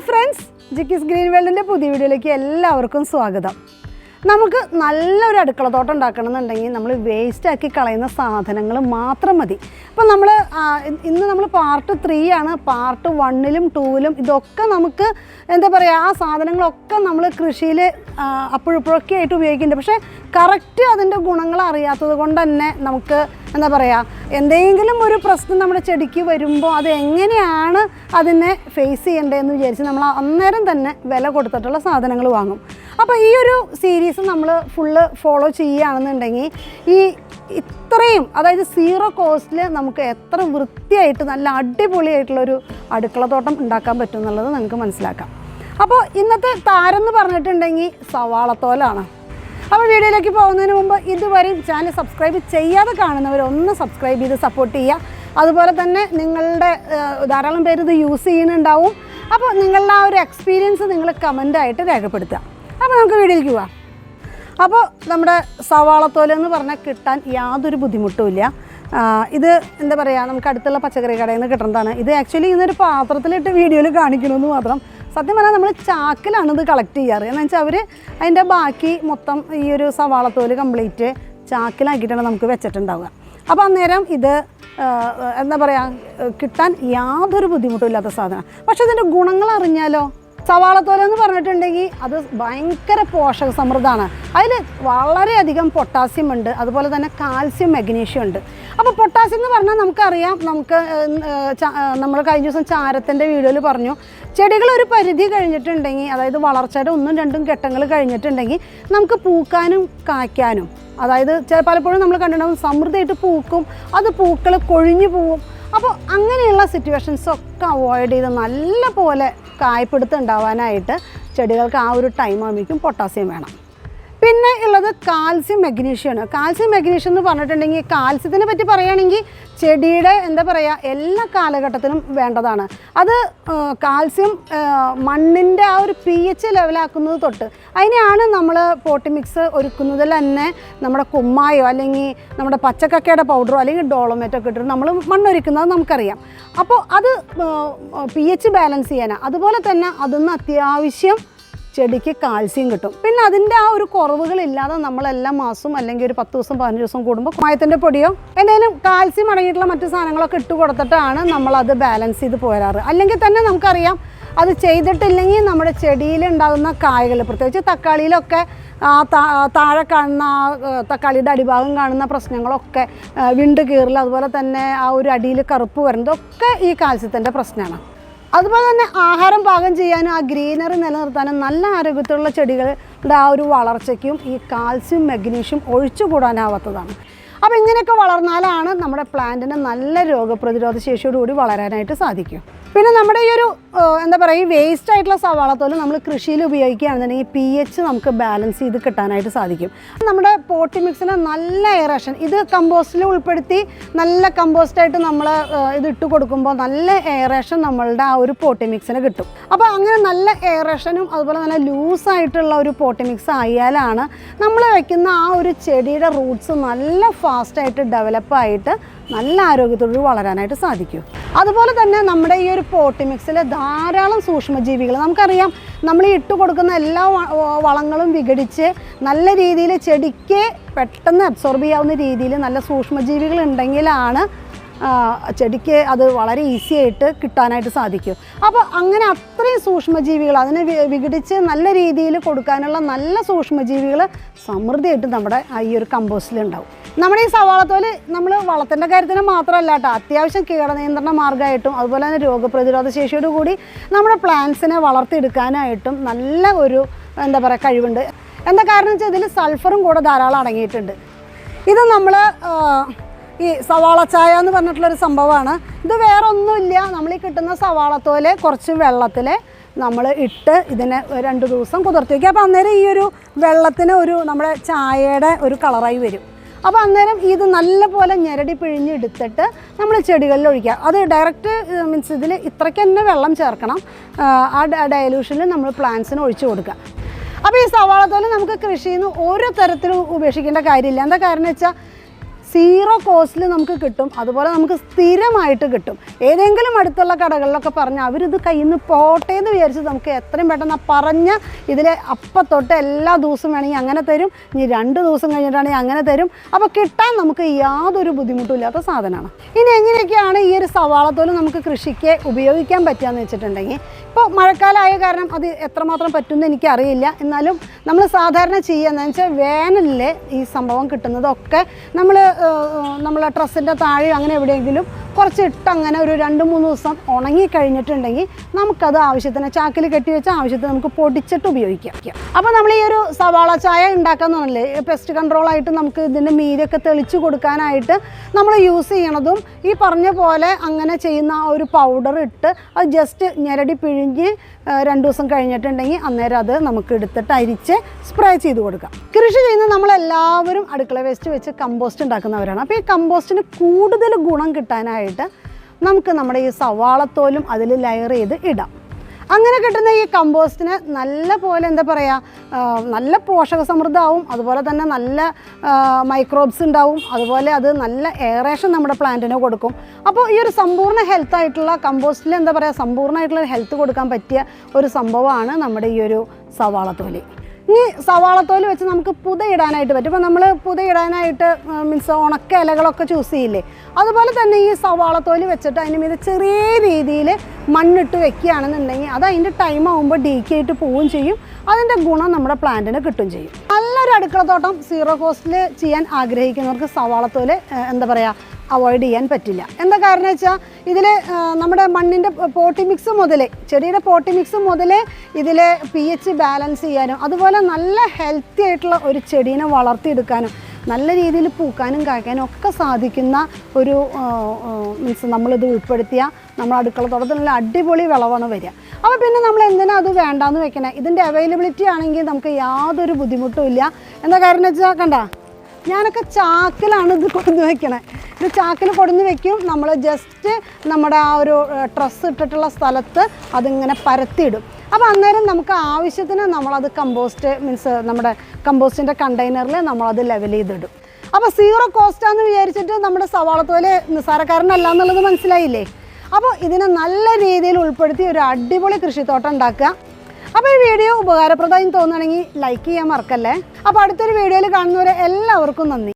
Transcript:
Hi friends Jikki's green വേൾഡിന്റെ പുതിയ വീഡിയോയിലേക്ക് എല്ലാവർക്കും സ്വാഗതം. നമുക്ക് നല്ലൊരു അടുക്കള തോട്ടം ഉണ്ടാക്കണമെന്നുണ്ടെങ്കിൽ നമ്മൾ വേസ്റ്റാക്കി കളയുന്ന സാധനങ്ങൾ മാത്രം മതി. അപ്പോൾ നമ്മൾ ഇന്ന് നമ്മൾ പാർട്ട് ത്രീ ആണ്. പാർട്ട് വണ്ണിലും ടൂവിലും ഇതൊക്കെ നമുക്ക് എന്താ പറയുക ആ സാധനങ്ങളൊക്കെ നമ്മൾ കൃഷിയിൽ അപ്പോഴിപ്പോഴൊക്കെ ആയിട്ട് ഉപയോഗിക്കുന്നുണ്ട്. പക്ഷേ കറക്റ്റ് അതിന്റെ ഗുണങ്ങൾ അറിയാത്തത് കൊണ്ട് തന്നെ നമുക്ക് എന്താ പറയുക എന്തെങ്കിലും ഒരു പ്രശ്നം നമ്മുടെ ചെടിക്ക് വരുമ്പോൾ അത് എങ്ങനെയാണ് അതിനെ ഫേസ് ചെയ്യേണ്ടതെന്ന് വിചാരിച്ച് നമ്മൾ അന്നേരം തന്നെ വില കൊടുത്തിട്ടുള്ള സാധനങ്ങൾ വാങ്ങും. അപ്പോൾ ഈ ഒരു സീരീസ് നമ്മൾ ഫുള്ള് ഫോളോ ചെയ്യുകയാണെന്നുണ്ടെങ്കിൽ ഈ ഇത്രയും അതായത് സീറോ കോസ്റ്റിൽ നമുക്ക് എത്ര വൃത്തിയായിട്ട് നല്ല അടിപൊളിയായിട്ടുള്ളൊരു അടുക്കളത്തോട്ടം ഉണ്ടാക്കാൻ പറ്റും എന്നുള്ളത് നമുക്ക് മനസ്സിലാക്കാം. അപ്പോൾ ഇന്നത്തെ താരം എന്ന് പറഞ്ഞിട്ടുണ്ടെങ്കിൽ സവാളത്തോലാണ്. അപ്പോൾ വീഡിയോയിലേക്ക് പോകുന്നതിന് മുമ്പ് ഇതുവരെയും ചാനൽ സബ്സ്ക്രൈബ് ചെയ്യാതെ കാണുന്നവർ ഒന്ന് സബ്സ്ക്രൈബ് ചെയ്ത് സപ്പോർട്ട് ചെയ്യുക. അതുപോലെ തന്നെ നിങ്ങളുടെ ധാരാളം പേര് ഇത് യൂസ് ചെയ്യുന്നുണ്ടാവും. അപ്പോൾ നിങ്ങളുടെ ആ ഒരു എക്സ്പീരിയൻസ് നിങ്ങൾ കമന്റായിട്ട് രേഖപ്പെടുത്തുക. അപ്പോൾ നമുക്ക് വീഡിയോയിലേക്ക് പോവാം. അപ്പോൾ നമ്മുടെ സവാളത്തോല എന്ന് പറഞ്ഞാൽ കിട്ടാൻ യാതൊരു ബുദ്ധിമുട്ടുമില്ല ഇത് എന്താ പറയുക നമുക്ക് അടുത്തുള്ള പച്ചക്കറി കടയിൽ നിന്ന് കിട്ടുന്നതാണ്. ഇത് ആക്ച്വലി ഇന്നൊരു പാത്രത്തിലിട്ട് വീഡിയോയിൽ കാണിക്കണമെന്ന് മാത്രം. സത്യം പറഞ്ഞാൽ നമ്മൾ ചാക്കിലാണ് ഇത് കളക്ട് ചെയ്യാറ്. എന്ന് വെച്ചാൽ അവർ അതിന്റെ ബാക്കി മൊത്തം ഈ ഒരു സവാളത്തോൽ കംപ്ലീറ്റ് ചാക്കിലാക്കിയിട്ടാണ് നമുക്ക് വെച്ചിട്ടുണ്ടാവുക. അപ്പോൾ അന്നേരം ഇത് എന്താ പറയുക കിട്ടാൻ യാതൊരു ബുദ്ധിമുട്ടുമില്ലാത്ത സാധനം. പക്ഷേ ഇതിന്റെ ഗുണങ്ങൾ അറിഞ്ഞാലോ? സവാളത്തോല എന്ന് പറഞ്ഞിട്ടുണ്ടെങ്കിൽ അത് ഭയങ്കര പോഷക സമൃദ്ധമാണ് അതിൽ വളരെയധികം പൊട്ടാസ്യം ഉണ്ട്. അതുപോലെ തന്നെ കാൽസ്യം മഗ്നീഷ്യം ഉണ്ട്. അപ്പോൾ പൊട്ടാസ്യം എന്ന് പറഞ്ഞാൽ നമുക്കറിയാം നമുക്ക് നമ്മൾ കഴിഞ്ഞ ദിവസം ചാരത്തിന്റെ വീഡിയോയിൽ പറഞ്ഞു ചെടികൾ ഒരു പരിധി കഴിഞ്ഞിട്ടുണ്ടെങ്കിൽ അതായത് വളർച്ചയുടെ ഒന്നും രണ്ടും ഘട്ടങ്ങൾ കഴിഞ്ഞിട്ടുണ്ടെങ്കിൽ നമുക്ക് പൂക്കാനും കായ്ക്കാനും അതായത് ചില പലപ്പോഴും നമ്മൾ കണ്ടിട്ടുണ്ടാവും സമൃദ്ധിയായിട്ട് പൂക്കും അത് പൂക്കൾ കൊഴിഞ്ഞു പോവും. അപ്പോൾ അങ്ങനെയുള്ള സിറ്റുവേഷൻസ് ഒക്കെ അവോയ്ഡ് ചെയ്ത് നല്ല പോലെ കായ്പിടുത്തം ഉണ്ടാവാനായിട്ട് ചെടികൾക്ക് ആ ഒരു ടൈം ആകുമ്പോഴേക്കും പൊട്ടാസ്യം വേണം. പിന്നെ ഉള്ളത് കാൽസ്യം മെഗ്നീഷ്യമാണ് കാൽസ്യം മെഗ്നീഷ്യം എന്ന് പറഞ്ഞിട്ടുണ്ടെങ്കിൽ കാൽസ്യത്തിനെ പറ്റി പറയുകയാണെങ്കിൽ ചെടിയുടെ എന്താ പറയുക എല്ലാ കാലഘട്ടത്തിലും വേണ്ടതാണ്. അത് കാൽസ്യം മണ്ണിന്റെ ആ ഒരു പി എച്ച് ലെവലാക്കുന്നത് തൊട്ട് അതിനെയാണ് നമ്മൾ പോട്ടി മിക്സ് ഒരുക്കുന്നതിൽ തന്നെ നമ്മുടെ കുമ്മായോ അല്ലെങ്കിൽ നമ്മുടെ പച്ചക്കക്കയുടെ പൗഡറോ അല്ലെങ്കിൽ ഡോളോമേറ്റോ ഒക്കെ ഇട്ടിട്ട് നമ്മൾ മണ്ണൊരുക്കുന്നത് നമുക്കറിയാം. അപ്പോൾ അത് പി എച്ച് ബാലൻസ് ചെയ്യാനാണ്. അതുപോലെ തന്നെ അതിന്ന് അത്യാവശ്യം ചെടിക്ക് കാൽസ്യം കിട്ടും. പിന്നെ അതിന്റെ ആ ഒരു കുറവുകളില്ലാതെ നമ്മൾ എല്ലാ മാസവും അല്ലെങ്കിൽ ഒരു പത്ത് ദിവസം പതിനഞ്ച് ദിവസം കൂടുമ്പോൾ കുമായത്തിന്റെ പൊടിയോ എന്തെങ്കിലും കാൽസ്യം അടങ്ങിയിട്ടുള്ള മറ്റു സാധനങ്ങളൊക്കെ ഇട്ട് കൊടുത്തിട്ടാണ് നമ്മളത് ബാലൻസ് ചെയ്ത് പോരാറ്. അല്ലെങ്കിൽ തന്നെ നമുക്കറിയാം അത് ചെയ്തിട്ടില്ലെങ്കിൽ നമ്മുടെ ചെടിയിൽ ഉണ്ടാകുന്ന കായകൾ പ്രത്യേകിച്ച് തക്കാളിയിലൊക്കെ ആ താഴെ കാണുന്ന തക്കാളിയുടെ അടിഭാഗം കാണുന്ന പ്രശ്നങ്ങളൊക്കെ വിണ്ട് കീറൽ അതുപോലെ തന്നെ ആ ഒരു അടിയിൽ കറുപ്പ് വരുന്നതൊക്കെ ഈ കാൽസ്യത്തിന്റെ പ്രശ്നമാണ്. അതുപോലെ തന്നെ ആഹാരം പാകം ചെയ്യാനും ആ ഗ്രീനറി നിലനിർത്താനും നല്ല ആരോഗ്യത്തിലുള്ള ചെടികളുടെ ആ ഒരു വളർച്ചയ്ക്കും ഈ കാൽസ്യം മെഗ്നീഷ്യം ഒഴിച്ചുകൂടാനാവാത്തതാണ്. അപ്പോൾ ഇങ്ങനെയൊക്കെ വളർന്നാലാണ് നമ്മുടെ പ്ലാന്റിന് നല്ല രോഗപ്രതിരോധ ശേഷിയോടുകൂടി വളരാനായിട്ട് സാധിക്കും. പിന്നെ നമ്മുടെ ഈ ഒരു എന്താ പറയുക ഈ വേസ്റ്റ് ആയിട്ടുള്ള സവാളത്തോൽ നമ്മൾ കൃഷിയിൽ ഉപയോഗിക്കുകയാണെന്നുണ്ടെങ്കിൽ പി എച്ച് നമുക്ക് ബാലൻസ് ചെയ്ത് കിട്ടാനായിട്ട് സാധിക്കും. നമ്മുടെ പോട്ടി മിക്സിന് നല്ല എയറേഷൻ ഇത് കമ്പോസ്റ്റിൽ ഉൾപ്പെടുത്തി നല്ല കമ്പോസ്റ്റായിട്ട് നമ്മൾ ഇത് ഇട്ട് കൊടുക്കുമ്പോൾ നല്ല എയറേഷൻ നമ്മളുടെ ആ ഒരു പോട്ടി മിക്സിന് കിട്ടും. അപ്പോൾ അങ്ങനെ നല്ല എയറേഷനും അതുപോലെ നല്ല ലൂസായിട്ടുള്ള ഒരു പോട്ടി മിക്സ് ആയാലാണ് നമ്മൾ വയ്ക്കുന്ന ആ ഒരു ചെടിയുടെ റൂട്ട്സ് നല്ല ഫാസ്റ്റായിട്ട് ഡെവലപ്പായിട്ട് നല്ല ആരോഗ്യത്തോട് വളരാനായിട്ട് സാധിക്കും. അതുപോലെ തന്നെ നമ്മുടെ ഈ ഒരു പോട്ടി മിക്സിൽ ധാരാളം സൂക്ഷ്മജീവികൾ നമുക്കറിയാം. നമ്മൾ ഇട്ട് കൊടുക്കുന്ന എല്ലാ വളങ്ങളും വിഘടിച്ച് നല്ല രീതിയിൽ ചെടിക്ക് പെട്ടെന്ന് അബ്സോർബ് ചെയ്യാവുന്ന രീതിയിൽ നല്ല സൂക്ഷ്മജീവികൾ ഉണ്ടെങ്കിലാണ് ചെടിക്ക് അത് വളരെ ഈസി ആയിട്ട് കിട്ടാനായിട്ട് സാധിക്കും. അപ്പോൾ അങ്ങനെ അത്രയും സൂക്ഷ്മജീവികൾ അതിനെ വിഘടിച്ച് നല്ല രീതിയിൽ കൊടുക്കാനുള്ള നല്ല സൂക്ഷ്മജീവികൾ സമൃദ്ധിയായിട്ട് നമ്മുടെ ഈ ഒരു കമ്പോസ്റ്റിലുണ്ടാവും നമ്മുടെ ഈ സവാളത്തോൽ നമ്മൾ വളത്തിന്റെ കാര്യത്തിന് മാത്രമല്ല കേട്ടോ അത്യാവശ്യം കീടനിയന്ത്രണ മാർഗമായിട്ടും അതുപോലെ തന്നെ രോഗപ്രതിരോധ ശേഷിയോട് കൂടി നമ്മുടെ പ്ലാന്റ്സിനെ വളർത്തിയെടുക്കാനായിട്ടും നല്ല ഒരു എന്താ പറയുക കഴിവുണ്ട്. എന്താ കാരണം വെച്ചാൽ ഇതിൽ സൾഫറും കൂടെ ധാരാളം അടങ്ങിയിട്ടുണ്ട്. ഇത് നമ്മൾ ഈ സവാള ചായ എന്ന് പറഞ്ഞിട്ടുള്ളൊരു സംഭവമാണ്. ഇത് വേറെ ഒന്നുമില്ല നമ്മൾ ഈ കിട്ടുന്ന സവാളത്തോൽ കുറച്ച് വെള്ളത്തിൽ നമ്മൾ ഇട്ട് ഇതിനെ രണ്ട് ദിവസം കുതിർത്തി വയ്ക്കുക അപ്പോൾ അന്നേരം ഈ ഒരു വെള്ളത്തിന് ഒരു നമ്മുടെ ചായയുടെ ഒരു കളറായി വരും. അപ്പോൾ അന്നേരം ഇത് നല്ലപോലെ ഞെരടി പിഴിഞ്ഞ് എടുത്തിട്ട് നമ്മൾ ചെടികളിൽ ഒഴിക്കുക. അത് ഡയറക്റ്റ് മീൻസ് ഇതിൽ ഇത്രയ്ക്ക് തന്നെ വെള്ളം ചേർക്കണം. ആ, ആ ഡയലൂഷനിൽ നമ്മൾ പ്ലാന്റ്സിന് ഒഴിച്ചു കൊടുക്കുക. അപ്പോൾ ഈ സവാളത്തോൽ നമുക്ക് കൃഷിയിൽ നിന്ന് ഓരോ തരത്തിലും ഉപേക്ഷിക്കേണ്ട കാര്യമില്ല. എന്താ കാരണം വെച്ചാൽ സീറോ കോസ്റ്റിൽ നമുക്ക് കിട്ടും. അതുപോലെ നമുക്ക് സ്ഥിരമായിട്ട് കിട്ടും. ഏതെങ്കിലും അടുത്തുള്ള കടകളിലൊക്കെ പറഞ്ഞാൽ അവരിത് കയ്യിൽ നിന്ന് പോട്ടെ എന്ന് വിചാരിച്ച് നമുക്ക് എത്രയും പെട്ടെന്ന് പറഞ്ഞ ഇതിൽ അപ്പം തൊട്ട് എല്ലാ ദിവസവും വേണമെങ്കിൽ അങ്ങനെ തരും. ഇനി രണ്ട് ദിവസം കഴിഞ്ഞിട്ടാണെങ്കിൽ അങ്ങനെ തരും. അപ്പോൾ കിട്ടാൻ നമുക്ക് യാതൊരു ബുദ്ധിമുട്ടുമില്ലാത്ത സാധനമാണ്. ഇനി എങ്ങനെയൊക്കെയാണ് ഈ ഒരു സവാളത്തോൽ നമുക്ക് കൃഷിക്ക് ഉപയോഗിക്കാൻ പറ്റുകയെന്ന് വെച്ചിട്ടുണ്ടെങ്കിൽ ഇപ്പോൾ മഴക്കാലമായ കാരണം അത് എത്രമാത്രം പറ്റുമെന്ന് എനിക്കറിയില്ല. എന്നാലും നമ്മൾ സാധാരണ ചെയ്യുക എന്ന് വെച്ചാൽ വേനലിൽ ഈ സംഭവം കിട്ടുന്നതൊക്കെ നമ്മൾ നമ്മളെ ഡ്രസ്സിന്റെ താഴെ അങ്ങനെ എവിടെയെങ്കിലും കുറച്ച് ഇട്ട് അങ്ങനെ ഒരു രണ്ട് മൂന്ന് ദിവസം ഉണങ്ങി കഴിഞ്ഞിട്ടുണ്ടെങ്കിൽ നമുക്കത് ആവശ്യത്തിന് ചാക്കിൽ കെട്ടി വെച്ച ആവശ്യത്തിന് നമുക്ക് പൊടിച്ചിട്ട് ഉപയോഗിക്കാം. അപ്പോൾ നമ്മൾ ഈ ഒരു സവാള ചായ ഉണ്ടാക്കാന്ന് പറഞ്ഞില്ലേ പെസ്റ്റ് കൺട്രോളായിട്ട് നമുക്ക് ഇതിന്റെ മീരൊക്കെ തെളിച്ച് കൊടുക്കാനായിട്ട് നമ്മൾ യൂസ് ചെയ്യണതും ഈ പറഞ്ഞ പോലെ അങ്ങനെ ചെയ്യുന്ന ആ ഒരു പൗഡർ ഇട്ട് അത് ജസ്റ്റ് ഞെരടി പിഴിഞ്ഞ് രണ്ട് ദിവസം കഴിഞ്ഞിട്ടുണ്ടെങ്കിൽ അന്നേരം അത് നമുക്ക് എടുത്തിട്ട് അരിച്ച് സ്പ്രേ ചെയ്ത് കൊടുക്കാം. കൃഷി ചെയ്യുന്ന നമ്മളെല്ലാവരും അടുക്കള വേസ്റ്റ് വെച്ച് കമ്പോസ്റ്റ് ഉണ്ടാക്കുന്നവരാണ്. അപ്പോൾ ഈ കമ്പോസ്റ്റിന് കൂടുതൽ ഗുണം കിട്ടാനായിട്ട് നമുക്ക് നമ്മുടെ ഈ സവാളത്തോലും അതിൽ ലെയർ ചെയ്ത് ഇടാം. അങ്ങനെ കിട്ടുന്ന ഈ കമ്പോസ്റ്റിന് നല്ല പോലെ എന്താ പറയുക നല്ല പോഷക സമൃദ്ധമാവും അതുപോലെ തന്നെ നല്ല മൈക്രോബ്സ് ഉണ്ടാവും അതുപോലെ അത് നല്ല എയറേഷൻ നമ്മുടെ പ്ലാന്റിന് കൊടുക്കും. അപ്പോൾ ഈ ഒരു സമ്പൂർണ ഹെൽത്ത് ആയിട്ടുള്ള കമ്പോസ്റ്റിൽ എന്താ പറയുക സമ്പൂർണമായിട്ടുള്ള ഹെൽത്ത് കൊടുക്കാൻ പറ്റിയ ഒരു സംഭവമാണ് നമ്മുടെ ഈ ഒരു സവാളത്തോലി. ഇനി സവാളത്തോൽ വെച്ച് നമുക്ക് പുത ഇടാനായിട്ട് പറ്റും. ഇപ്പോൾ നമ്മൾ പുത ഇടാനായിട്ട് മീൻസ് ഉണക്ക ഇലകളൊക്കെ ചൂസ് ചെയ്യില്ലേ? അതുപോലെ തന്നെ ഈ സവാളത്തോൽ വെച്ചിട്ട് അതിന് മീത് ചെറിയ രീതിയിൽ മണ്ണിട്ട് വെക്കുകയാണെന്നുണ്ടെങ്കിൽ അത് അതിന്റെ ടൈം ആകുമ്പോൾ ഡീക്കായിട്ട് പോവുകയും ചെയ്യും. അതിന്റെ ഗുണം നമ്മുടെ പ്ലാന്റിന് കിട്ടും ചെയ്യും. നല്ലൊരു അടുക്കളത്തോട്ടം സീറോ കോസ്റ്റിൽ ചെയ്യാൻ ആഗ്രഹിക്കുന്നവർക്ക് സവാളത്തോൽ എന്താ പറയുക അവോയ്ഡ് ചെയ്യാൻ പറ്റില്ല. എന്താ കാരണം വെച്ചാൽ ഇതിൽ നമ്മുടെ മണ്ണിന്റെ പോട്ടി മിക്സ് മുതലേ ചെടിയുടെ പോട്ടി മിക്സ് മുതലേ ഇതിൽ പി എച്ച് ബാലൻസ് ചെയ്യാനും അതുപോലെ നല്ല ഹെൽത്തി ആയിട്ടുള്ള ഒരു ചെടീനെ വളർത്തിയെടുക്കാനും നല്ല രീതിയിൽ പൂക്കാനും കായ്ക്കാനും ഒക്കെ സാധിക്കുന്ന ഒരു മീൻസ് നമ്മളിത് ഉൾപ്പെടുത്തിയ നമ്മൾ അടുക്കളത്തോട്ടത്തിൽ നല്ല അടിപൊളി വിളവാണ് വരിക. അപ്പോൾ പിന്നെ നമ്മൾ എന്തിനാ അത് വേണ്ടാന്ന് വെക്കണേ? ഇതിന്റെ അവൈലബിലിറ്റി ആണെങ്കിൽ നമുക്ക് യാതൊരു ബുദ്ധിമുട്ടും ഇല്ല. എന്താ കാരണം വെച്ചാൽ കണ്ട ഞാനൊക്കെ ചാക്കിലാണ് ഇത് കൊടുന്ന് വെക്കണേ. ഇത് ചാക്കിൽ കൊടുന്ന് വെക്കും. നമ്മൾ ജസ്റ്റ് നമ്മുടെ ആ ഒരു ട്രസ് ഇട്ടിട്ടുള്ള സ്ഥലത്ത് അതിങ്ങനെ പരത്തിയിടും. അപ്പോൾ അന്നേരം നമുക്ക് ആവശ്യത്തിന് നമ്മളത് കമ്പോസ്റ്റ് മീൻസ് നമ്മുടെ കമ്പോസ്റ്റിന്റെ കണ്ടെയ്നറിൽ നമ്മളത് ലെവൽ ചെയ്തിടും. അപ്പോൾ സീറോ കോസ്റ്റാന്ന് വിചാരിച്ചിട്ട് നമ്മുടെ സവാളത്തോലെ നിസ്സാരക്കാരനല്ല എന്നുള്ളത് മനസ്സിലായില്ലേ? അപ്പോൾ ഇതിനെ നല്ല രീതിയിൽ ഉൾപ്പെടുത്തി ഒരു അടിപൊളി കൃഷിത്തോട്ടം ഉണ്ടാക്കുക. അപ്പോൾ ഈ വീഡിയോ ഉപകാരപ്രദമായി തോന്നുകയാണെങ്കിൽ ലൈക്ക് ചെയ്യാൻ മറക്കല്ലേ? അപ്പോൾ അടുത്തൊരു വീഡിയോയിൽ കാണുന്നവരെ എല്ലാവർക്കും നന്ദി.